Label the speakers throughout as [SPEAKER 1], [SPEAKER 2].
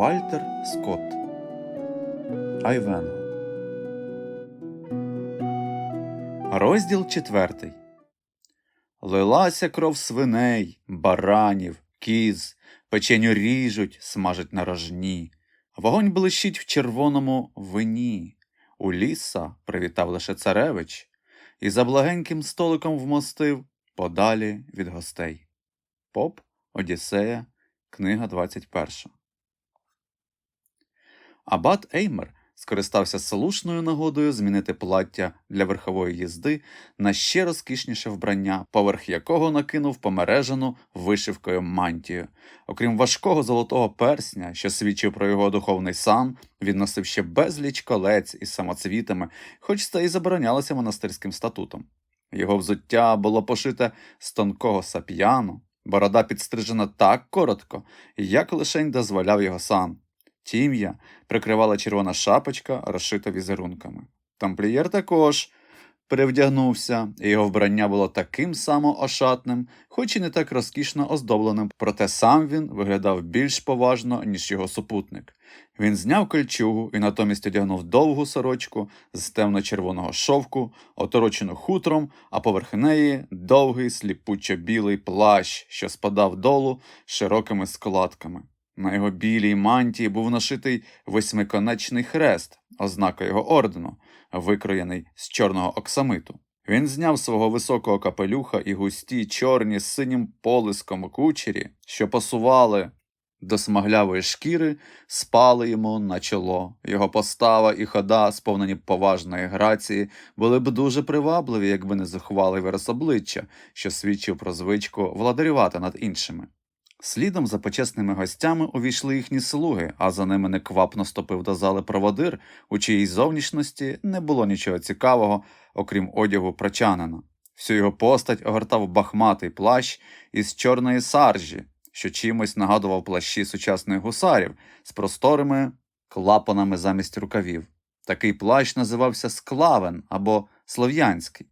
[SPEAKER 1] Вальтер Скотт Айвенго Розділ четвертий. Лилася кров свиней, баранів, кіз, печеню ріжуть, смажать на рожні. Вогонь блищить в червоному вині. У ліса привітав лише царевич і за благеньким столиком вмостив подалі від гостей. Поп, Одіссея, книга 21. Абат Еймер скористався слушною нагодою змінити плаття для верхової їзди на ще розкішніше вбрання, поверх якого накинув помережену вишивкою мантію. Окрім важкого золотого персня, що свідчив про його духовний сан, він носив ще безліч колець із самоцвітами, хоч це і заборонялося монастирським статутом. Його взуття було пошите з тонкого сап'яну, борода підстрижена так коротко, як лишень дозволяв його сан. Тім'я прикривала червона шапочка, розшита візерунками. Тамплієр також перевдягнувся, і його вбрання було таким само ошатним, хоч і не так розкішно оздобленим, проте сам він виглядав більш поважно, ніж його супутник. Він зняв кольчугу і натомість одягнув довгу сорочку з темно-червоного шовку, оторочену хутром, а поверх неї довгий сліпучо-білий плащ, що спадав долу широкими складками. На його білій мантії був нашитий восьмиконечний хрест, ознака його ордену, викроєний з чорного оксамиту. Він зняв свого високого капелюха і густі чорні з синім полиском кучері, що пасували до смаглявої шкіри, спали йому на чоло. Його постава і хода, сповнені поважної грації, були б дуже привабливі, якби не зухвалий вираз обличчя, що свідчив про звичку владарювати над іншими. Слідом за почесними гостями увійшли їхні слуги, а за ними неквапно ступив до зали проводир, у чиїй зовнішності не було нічого цікавого, окрім одягу прочанина. Всю його постать огортав бахматий плащ із чорної саржі, що чимось нагадував плащі сучасних гусарів з просторими клапанами замість рукавів. Такий плащ називався склавен або слов'янський.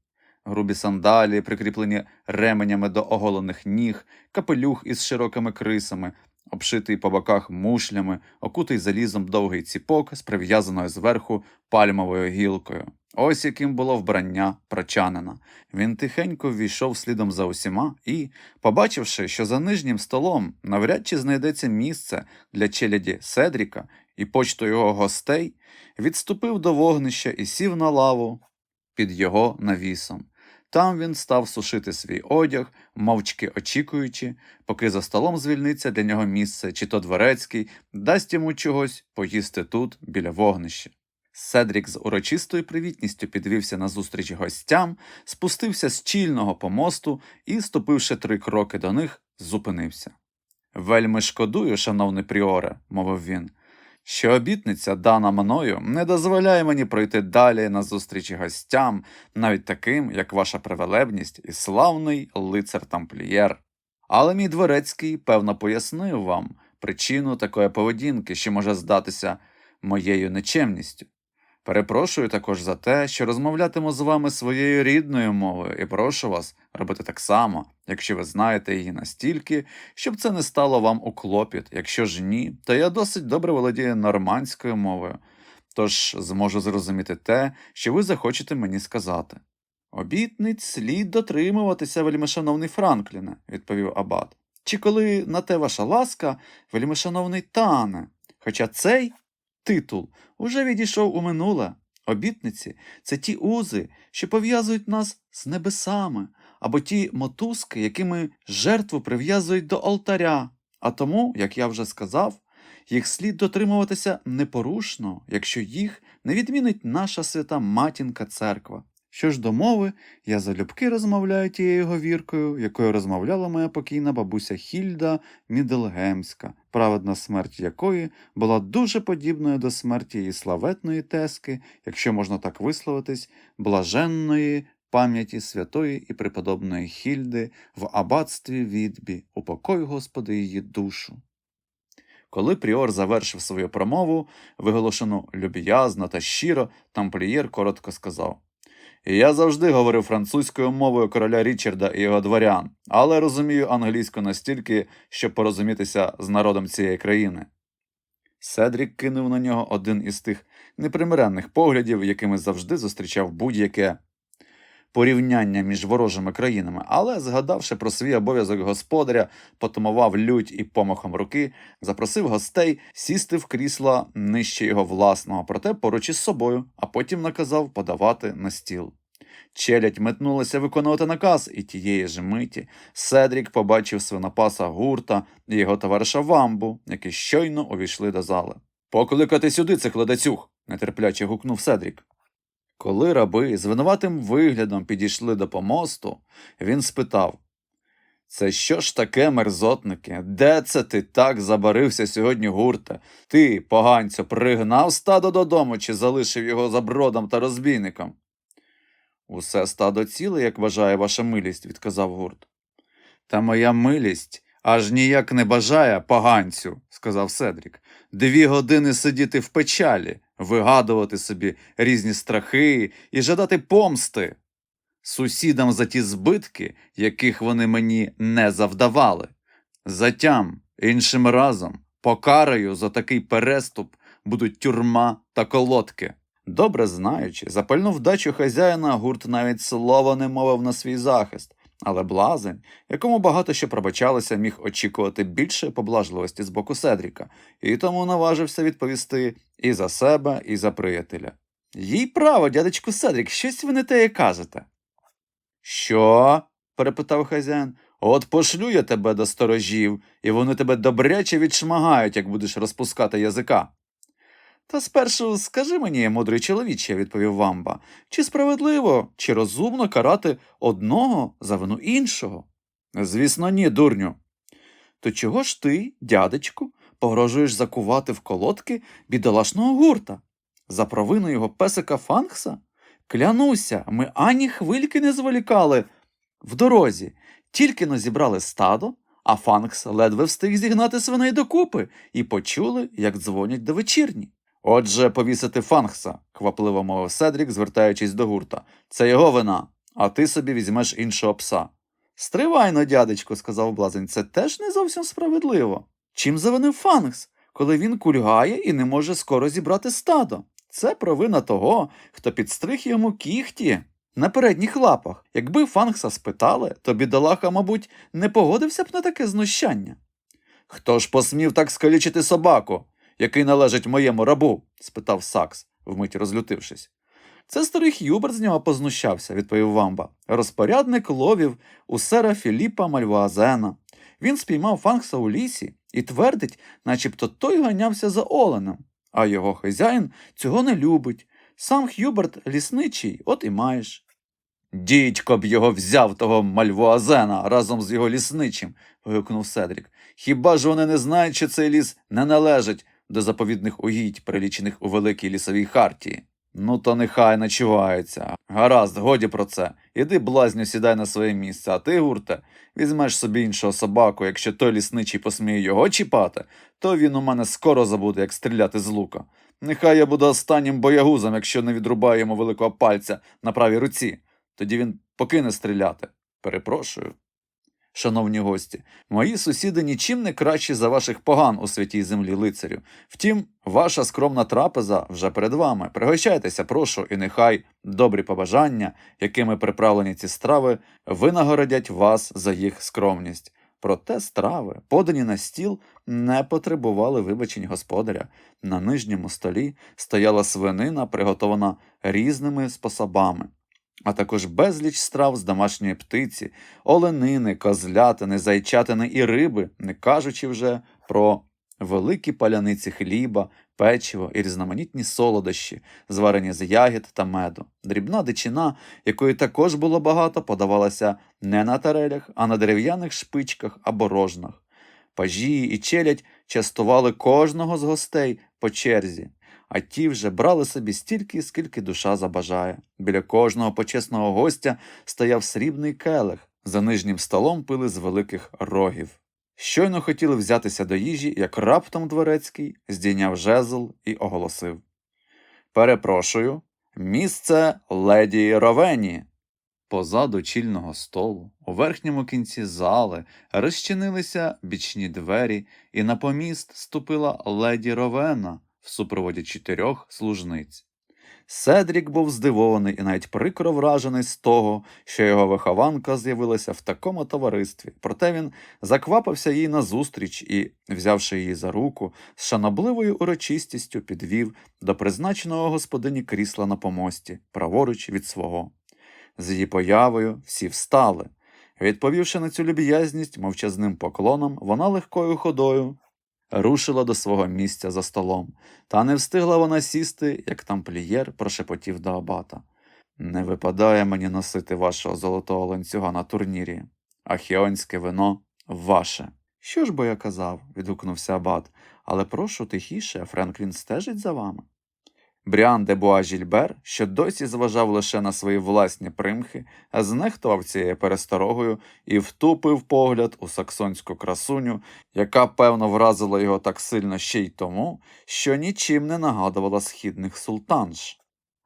[SPEAKER 1] Грубі сандалі, прикріплені ременями до оголених ніг, капелюх із широкими крисами, обшитий по боках мушлями, окутий залізом довгий ціпок з прив'язаною зверху пальмовою гілкою. Ось яким було вбрання прочанина. Він тихенько ввійшов слідом за усіма і, побачивши, що за нижнім столом навряд чи знайдеться місце для челяді Седріка і почту його гостей, відступив до вогнища і сів на лаву під його навісом. Там він став сушити свій одяг, мовчки очікуючи, поки за столом звільниться для нього місце, чи то дворецький, дасть йому чогось поїсти тут, біля вогнища. Седрік з урочистою привітністю підвівся назустріч гостям, спустився з чільного помосту і, ступивши три кроки до них, зупинився. Вельми шкодую, шановний пріоре, мовив він, що обітниця, дана мною, не дозволяє мені пройти далі на зустрічі гостям, навіть таким, як ваша привелебність і славний лицар тамплієр. Але мій дворецький, певно, пояснив вам причину такої поведінки, що може здатися моєю нечемністю. Перепрошую також за те, що розмовлятиму з вами своєю рідною мовою, і прошу вас робити так само, якщо ви знаєте її настільки, щоб це не стало вам у клопіт. Якщо ж ні, то я досить добре володію нормандською мовою, тож зможу зрозуміти те, що ви захочете мені сказати. Обітниць слід дотримуватися, вельмишановний Франкліне, відповів Абат. Чи коли на те ваша ласка, вельмишановний Тане, хоча цей титул уже відійшов у минуле. Обітниці це ті узи, що пов'язують нас з небесами, або ті мотузки, якими жертву прив'язують до алтаря. А тому, як я вже сказав, їх слід дотримуватися непорушно, якщо їх не відмінить наша свята матінка церква. Що ж до мови, я залюбки розмовляю тією говіркою, якою розмовляла моя покійна бабуся Хільда Міделгемська, праведна смерть якої була дуже подібною до смерті її славетної тески, якщо можна так висловитись, блаженної пам'яті святої і преподобної Хільди в аббатстві відбі, упокой, Господи, її душу. Коли Пріор завершив свою промову, виголошену люб'язно та щиро, тамплієр коротко сказав. Я завжди говорив французькою мовою короля Річарда і його дворян, але розумію англійську настільки, щоб порозумітися з народом цієї країни. Седрік кинув на нього один із тих непримиренних поглядів, якими завжди зустрічав будь-яке порівняння між ворожими країнами, але, згадавши про свій обов'язок господаря, потумував лють і помахом руки, запросив гостей сісти в крісла нижче його власного, проте поруч із собою, а потім наказав подавати на стіл. Челядь метнулася виконувати наказ, і тієї ж миті Седрік побачив свинопаса гурта і його товариша Вамбу, які щойно увійшли до зали. Покликати сюди цих ледацюг, нетерпляче гукнув Седрік. Коли раби з винуватим виглядом підійшли до помосту, він спитав Це що ж таке, мерзотники? Де це ти так забарився сьогодні, гурте? Ти, поганцю, пригнав стадо додому чи залишив його за бродом та розбійником? Усе стадо ціле, як бажає ваша милість, відказав гурт. Та моя милість аж ніяк не бажає поганцю, сказав Седрік. Дві години сидіти в печалі, вигадувати собі різні страхи і жадати помсти сусідам за ті збитки, яких вони мені не завдавали. Затям іншим разом покараю за такий переступ будуть тюрма та колодки. Добре знаючи, за пальну вдачу хазяїна гурт навіть слова не мовив на свій захист, але блазень, якому багато що пробачалося, міг очікувати більше поблажливості з боку Седріка, і тому наважився відповісти і за себе, і за приятеля. Їй право, дядечку Седрік, щось ви не теє кажете. Що? перепитав хазяїн. От пошлю я тебе до сторожів, і вони тебе добряче відшмагають, як будеш розпускати язика. Та спершу скажи мені, мудрий чоловіче, відповів Вамба, чи справедливо, чи розумно карати одного за вину іншого? Звісно, ні, дурню. То чого ж ти, дядечку, погрожуєш закувати в колодки бідолашного гурта? За провину його песика Фанкса? Клянуся, ми ані хвильки не зволікали в дорозі, тільки но зібрали стадо, а Фанкс ледве встиг зігнати свиней докупи і почули, як дзвонять до вечірні. Отже, повісити Фанкса, квапливо мовив Седрік, звертаючись до гурта. Це його вина, а ти собі візьмеш іншого пса. Стривайно, дядечко, сказав блазень, це теж не зовсім справедливо. Чим завинив Фанкс, коли він кульгає і не може скоро зібрати стадо? Це провина того, хто підстриг йому кіхті на передніх лапах. Якби Фанкса спитали, то бідолаха, мабуть, не погодився б на таке знущання. Хто ж посмів так скалічити собаку, який належить моєму рабу? спитав Сакс, вмить розлютившись. Це старий Х'юберт з нього познущався, відповів Вамба. Розпорядник ловів у сера Філіпа Мальвуазена. Він спіймав Фанкса у лісі і твердить, начебто той ганявся за оленем, а його хазяїн цього не любить. Сам Х'юберт лісничий, от і маєш. Дідько б його взяв того Мальвуазена разом з його лісничим, вигукнув Седрік. Хіба ж вони не знають, що цей ліс не належить до заповідних угідь, прилічених у великій лісовій хартії? Ну, то нехай начуваються. Гаразд, годі про це. Іди, блазню, сідай на своє місце, а ти, гурте, візьмеш собі іншого собаку, якщо той лісничий посміє його чіпати, то він у мене скоро забуде, як стріляти з лука. Нехай я буду останнім боягузом, якщо не відрубаю йому великого пальця на правій руці. Тоді він покине стріляти. Перепрошую. Шановні гості, мої сусіди нічим не кращі за ваших поган у святій землі лицарю. Втім, ваша скромна трапеза вже перед вами. Пригощайтеся, прошу, і нехай добрі побажання, якими приправлені ці страви, винагородять вас за їх скромність. Проте страви, подані на стіл, не потребували вибачень господаря. На нижньому столі стояла свинина, приготована різними способами а також безліч страв з домашньої птиці, оленини, козлятини, зайчатини і риби, не кажучи вже про великі паляниці хліба, печиво і різноманітні солодощі, зварені з ягід та меду. Дрібна дичина, якої також було багато, подавалася не на тарелях, а на дерев'яних шпичках або рожнах. Пажі і челядь частували кожного з гостей по черзі а ті вже брали собі стільки, скільки душа забажає. Біля кожного почесного гостя стояв срібний келих, за нижнім столом пили з великих рогів. Щойно хотіли взятися до їжі, як раптом дворецький здійняв жезл і оголосив Перепрошую, місце леді Ровені. Позаду чільного столу, у верхньому кінці зали, розчинилися бічні двері, і на поміст ступила леді Ровена в супроводі чотирьох служниць. Седрік був здивований і навіть прикро вражений з того, що його вихованка з'явилася в такому товаристві. Проте він заквапився їй назустріч і, взявши її за руку, з шанобливою урочистістю підвів до призначеного господині крісла на помості, праворуч від свого. З її появою всі встали. Відповівши на цю люб'язність мовчазним поклоном, вона легкою ходою рушила до свого місця за столом. Та не встигла вона сісти, як тамплієр прошепотів до абата. Не випадає мені носити вашого золотого ланцюга на турнірі. Ахіонське вино ваше. Що ж бо я казав? відгукнувся абат, але прошу тихіше, Френклін стежить за вами. Бріан де Буа Жільбер, що досі зважав лише на свої власні примхи, знехтував цією пересторогою і втупив погляд у саксонську красуню, яка, певно, вразила його так сильно ще й тому, що нічим не нагадувала східних султанш.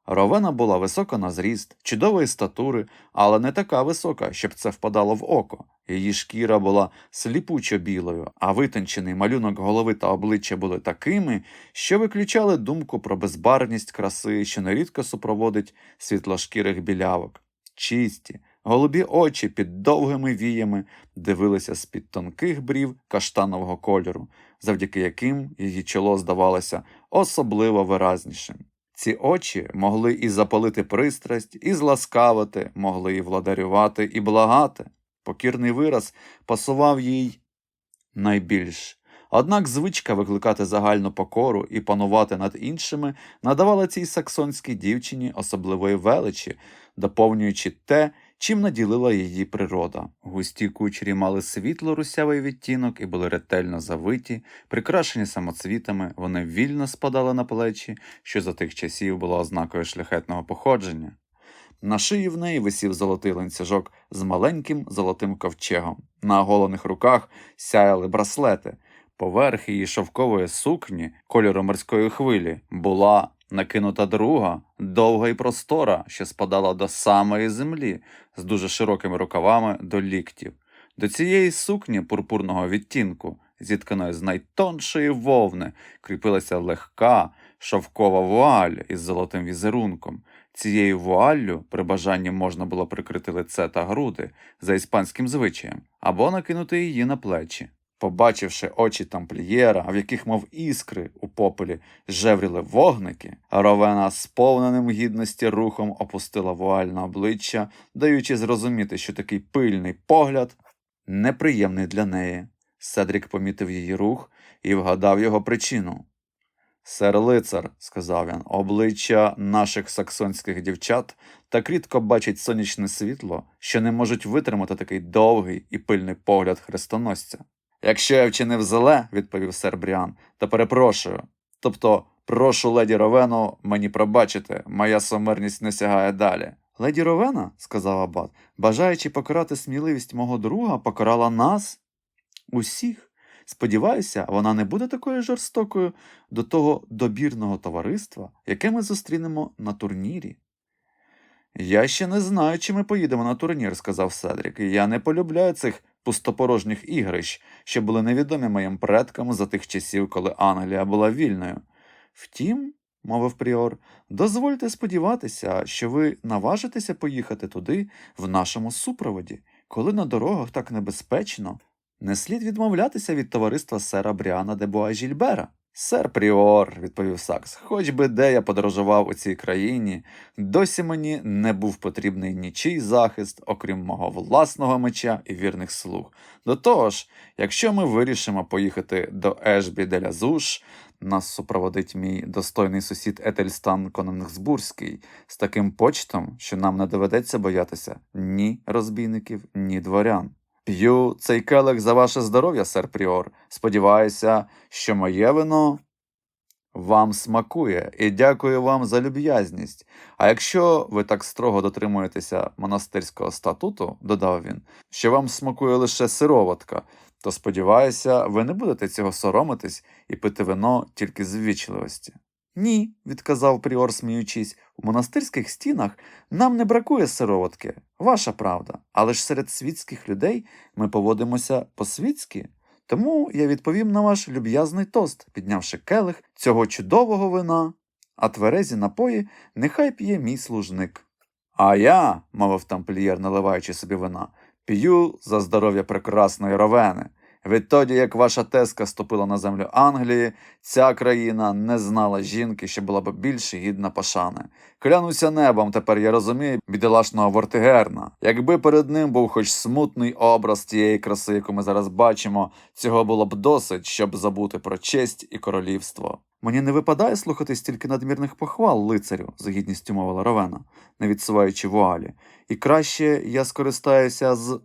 [SPEAKER 1] Ровена була висока на зріст, чудової статури, але не така висока, щоб це впадало в око. Її шкіра була сліпучо білою, а витончений малюнок голови та обличчя були такими, що виключали думку про безбарвність краси, що нерідко супроводить світлошкірих білявок. Чисті, голубі очі під довгими віями дивилися з-під тонких брів каштанового кольору, завдяки яким її чоло здавалося особливо виразнішим. Ці очі могли і запалити пристрасть, і зласкавити, могли і владарювати, і благати. Покірний вираз пасував їй найбільш. Однак звичка викликати загальну покору і панувати над іншими надавала цій саксонській дівчині особливої величі, доповнюючи те, чим наділила її природа. Густі кучері мали світло русявий відтінок і були ретельно завиті, прикрашені самоцвітами, вони вільно спадали на плечі, що за тих часів було ознакою шляхетного походження. На шиї в неї висів золотий ланцюжок з маленьким золотим ковчегом. На оголених руках сяяли браслети. Поверх її шовкової сукні кольору морської хвилі була накинута друга, довга і простора, що спадала до самої землі, з дуже широкими рукавами до ліктів. До цієї сукні пурпурного відтінку, зітканої з найтоншої вовни, кріпилася легка шовкова вуаль із золотим візерунком. Цією вуаллю при бажанні можна було прикрити лице та груди за іспанським звичаєм, або накинути її на плечі. Побачивши очі тамплієра, в яких, мов іскри у попелі, жевріли вогники, Ровена сповненим гідності рухом опустила вуаль обличчя, даючи зрозуміти, що такий пильний погляд неприємний для неї. Седрік помітив її рух і вгадав його причину. Сер лицар, сказав він, обличчя наших саксонських дівчат так рідко бачить сонячне світло, що не можуть витримати такий довгий і пильний погляд хрестоносця. Якщо я вчинив зле, відповів сер Бріан, то перепрошую. Тобто, прошу леді Ровену мені пробачити, моя сумирність не сягає далі. Леді Ровена, сказав Абат, бажаючи покарати сміливість мого друга, покарала нас усіх. Сподіваюся, вона не буде такою жорстокою до того добірного товариства, яке ми зустрінемо на турнірі. Я ще не знаю, чи ми поїдемо на турнір, сказав Седрік. Я не полюбляю цих пустопорожніх ігрищ, що були невідомі моїм предкам за тих часів, коли Англія була вільною. Втім, мовив Пріор, дозвольте сподіватися, що ви наважитеся поїхати туди в нашому супроводі, коли на дорогах так небезпечно. Не слід відмовлятися від товариства сера Бріана де Буажільбера. Сер Пріор, відповів Сакс, хоч би де я подорожував у цій країні, досі мені не був потрібний нічий захист, окрім мого власного меча і вірних слуг. До того ж, якщо ми вирішимо поїхати до Ешбі де Лязуш, нас супроводить мій достойний сусід Етельстан Коненгсбурзький з таким почтом, що нам не доведеться боятися ні розбійників, ні дворян. П'ю цей келих за ваше здоров'я, сер Пріор. Сподіваюся, що моє вино вам смакує, і дякую вам за люб'язність. А якщо ви так строго дотримуєтеся монастирського статуту, додав він, що вам смакує лише сироватка, то сподіваюся, ви не будете цього соромитись і пити вино тільки з ввічливості. Ні, відказав Пріор, сміючись, у монастирських стінах нам не бракує сироватки. ваша правда, але ж серед світських людей ми поводимося по-світськи. Тому я відповім на ваш люб'язний тост, піднявши келих цього чудового вина, а тверезі напої нехай п'є мій служник. А я, мовив тамплієр, наливаючи собі вина, п'ю за здоров'я прекрасної ровени. Відтоді, як ваша теска ступила на землю Англії, ця країна не знала жінки, що була б більш гідна пошани. Клянуся небом, тепер я розумію бідолашного Вортигерна. Якби перед ним був хоч смутний образ тієї краси, яку ми зараз бачимо, цього було б досить, щоб забути про честь і королівство. Мені не випадає слухати стільки надмірних похвал, лицарю, з гідністю мовила Ровена, не відсуваючи вуалі, і краще я скористаюся з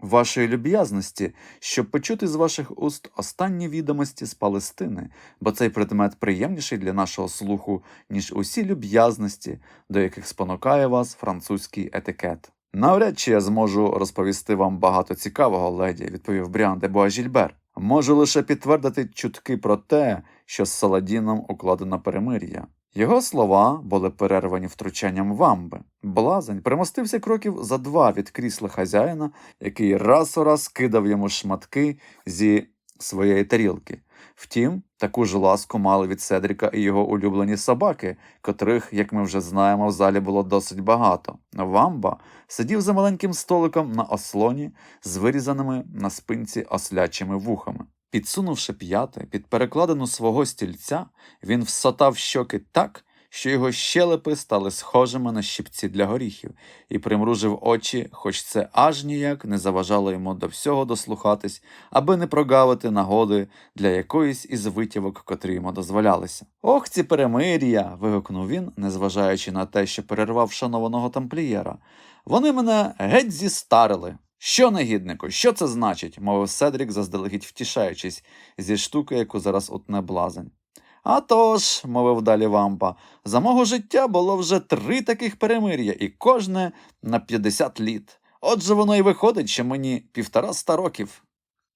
[SPEAKER 1] вашої люб'язності, щоб почути з ваших уст останні відомості з Палестини, бо цей предмет приємніший для нашого слуху, ніж усі люб'язності, до яких спонукає вас французький етикет. Навряд чи я зможу розповісти вам багато цікавого, леді, відповів Бріан де Буажільбер. Можу лише підтвердити чутки про те, що з Саладіном укладено перемир'я. Його слова були перервані втручанням вамби. Блазень примостився кроків за два від крісла хазяїна, який раз у раз кидав йому шматки зі своєї тарілки. Втім, таку ж ласку мали від Седріка і його улюблені собаки, котрих, як ми вже знаємо, в залі було досить багато. Вамба сидів за маленьким столиком на ослоні з вирізаними на спинці ослячими вухами. Підсунувши п'яти під перекладину свого стільця, він всотав щоки так, що його щелепи стали схожими на щипці для горіхів, і примружив очі, хоч це аж ніяк не заважало йому до всього дослухатись, аби не прогавити нагоди для якоїсь із витівок, котрі йому дозволялися. Ох, ці перемир'я. вигукнув він, незважаючи на те, що перервав шанованого тамплієра. Вони мене геть зістарили. Що, негіднику, що це значить? мовив Седрік, заздалегідь втішаючись зі штуки, яку зараз утне блазень. «А тож», – мовив далі вампа, за мого життя було вже три таких перемир'я, і кожне на 50 літ. Отже, воно і виходить, що мені півтора ста років.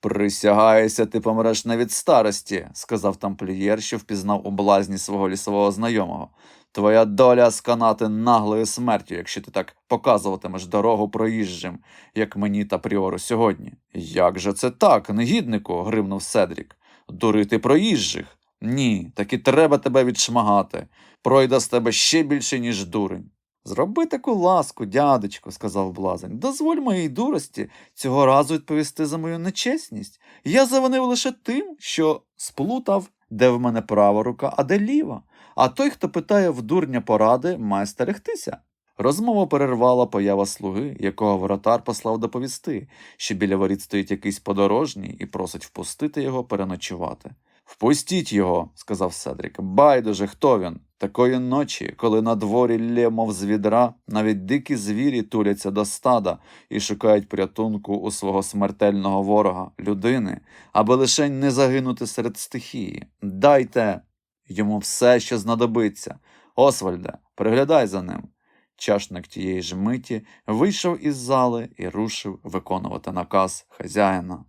[SPEAKER 1] Присягаюся, ти помреш не від старості, сказав тамплієр, що впізнав у блазні свого лісового знайомого. Твоя доля сканати наглою смертю, якщо ти так показуватимеш дорогу проїжджим, як мені та пріору сьогодні. Як же це так, негіднику? гримнув Седрік. Дурити проїжджих? Ні, так і треба тебе відшмагати. Пройда з тебе ще більше, ніж дурень. Зроби таку ласку, дядечко, сказав блазень. Дозволь моїй дурості цього разу відповісти за мою нечесність. Я завинив лише тим, що сплутав, де в мене права рука, а де ліва. А той, хто питає в дурня поради, має стерегтися. Розмову перервала поява слуги, якого воротар послав доповісти, що біля воріт стоїть якийсь подорожній і просить впустити його переночувати. Впустіть його, сказав Седрік. Байдуже, хто він? Такої ночі, коли на дворі лє, мов з відра, навіть дикі звірі туляться до стада і шукають порятунку у свого смертельного ворога, людини, аби лише не загинути серед стихії. Дайте йому все, що знадобиться. Освальде, приглядай за ним. Чашник тієї ж миті вийшов із зали і рушив виконувати наказ хазяїна.